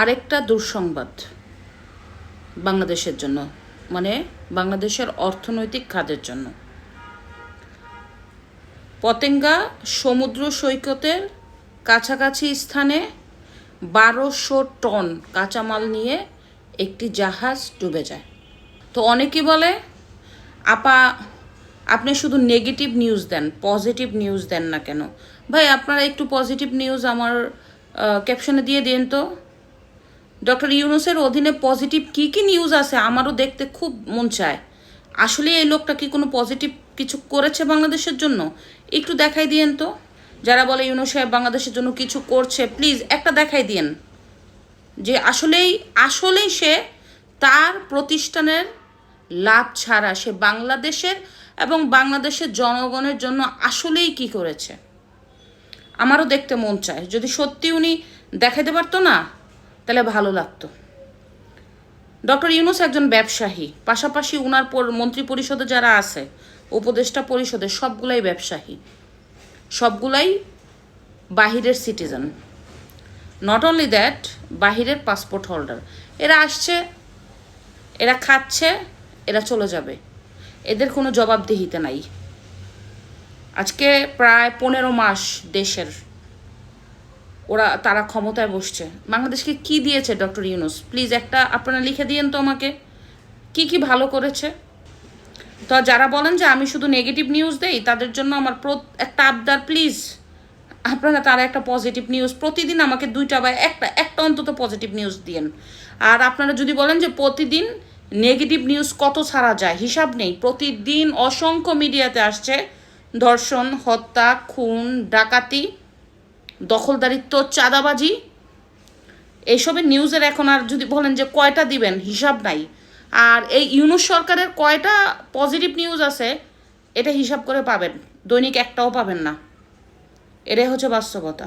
আরেকটা দুঃসংবাদ বাংলাদেশের জন্য মানে বাংলাদেশের অর্থনৈতিক খাতের জন্য। পতেঙ্গা সমুদ্র সৈকতের কাছাকাছি স্থানে বারোশো টন কাঁচামাল নিয়ে একটি জাহাজ ডুবে যায়। তো অনেকে বলে, আপা, আপনি শুধু নেগেটিভ নিউজ দেন পজিটিভ নিউজ দেন না কেন? ভাই, আপনারা একটু পজিটিভ নিউজ আমার ক্যাপশনে দিয়ে দিন তো। ডক্টর ইউনুসের অধীনে পজিটিভ কী কী নিউজ আছে আমারও দেখতে খুব মন চায়। আসলে এই লোকটা কি কোনো পজিটিভ কিছু করেছে বাংলাদেশের জন্য? একটু দেখাই দিয়েন তো। যারা বলে ইউনুস সাহেব বাংলাদেশের জন্য কিছু করছে প্লিজ একটা দেখাই দিয়েন। যে আসলেই আসলেই সে তার প্রতিষ্ঠানের লাভ ছাড়া সে বাংলাদেশের এবং বাংলাদেশের জনগণের জন্য আসলেই কি করেছে? আমারও দেখতে মন চায়। যদি সত্যি উনি দেখাতে পারতো না তাহলে ভালো লাগতো। ডক্টর ইউনুস একজন ব্যবসায়ী, পাশাপাশি উনার মন্ত্রী পরিষদে যারা আছে, উপদেষ্টা পরিষদে সবগুলাই ব্যবসায়ী। সবগুলাই বাহিরের সিটিজেন নট অনলি দ্যাট বাহিরের পাসপোর্ট হোল্ডার এরা আসছে, এরা খাচ্ছে, এরা চলে যাবে। এদের কোনো জবাবদিহিতে নাই। আজকে প্রায় পনেরো মাস দেশের ওরা, তারা ক্ষমতায় বসছে। বাংলাদেশকে কি দিয়েছে ডক্টর ইউনুস? প্লিজ একটা আপনারা লিখে দিয়েন তো আমাকে। কি কি ভালো করেছে? তো যারা বলেন যে আমি শুধু নেগেটিভ নিউজ দেই, তাদের জন্য আমার একটা আবদার, প্লিজ। আপনারা তারা একটা পজিটিভ নিউজ প্রতিদিন আমাকে দুইটা বা একটা একটা অন্তত পজিটিভ নিউজ দিয়েন। আর আপনারা যদি বলেন যে প্রতিদিন নেগেটিভ নিউজ কত ছাড়া যায়, হিসাব নেই। প্রতিদিন অসংখ্য মিডিয়াতে আসছে, ধর্ষণ, হত্যা, খুন, ডাকাতি দখলদারিত্ব, চাঁদাবাজি এইসবের নিউজের এখন আর যদি বলেন যে কয়টা দিবেন, হিসাব নাই। আর এই ইউনুস সরকারের কয়টা পজিটিভ নিউজ আছে, এটা হিসাব করে পাবেন। দৈনিক একটাও পাবেন না। এটাই হচ্ছে বাস্তবতা।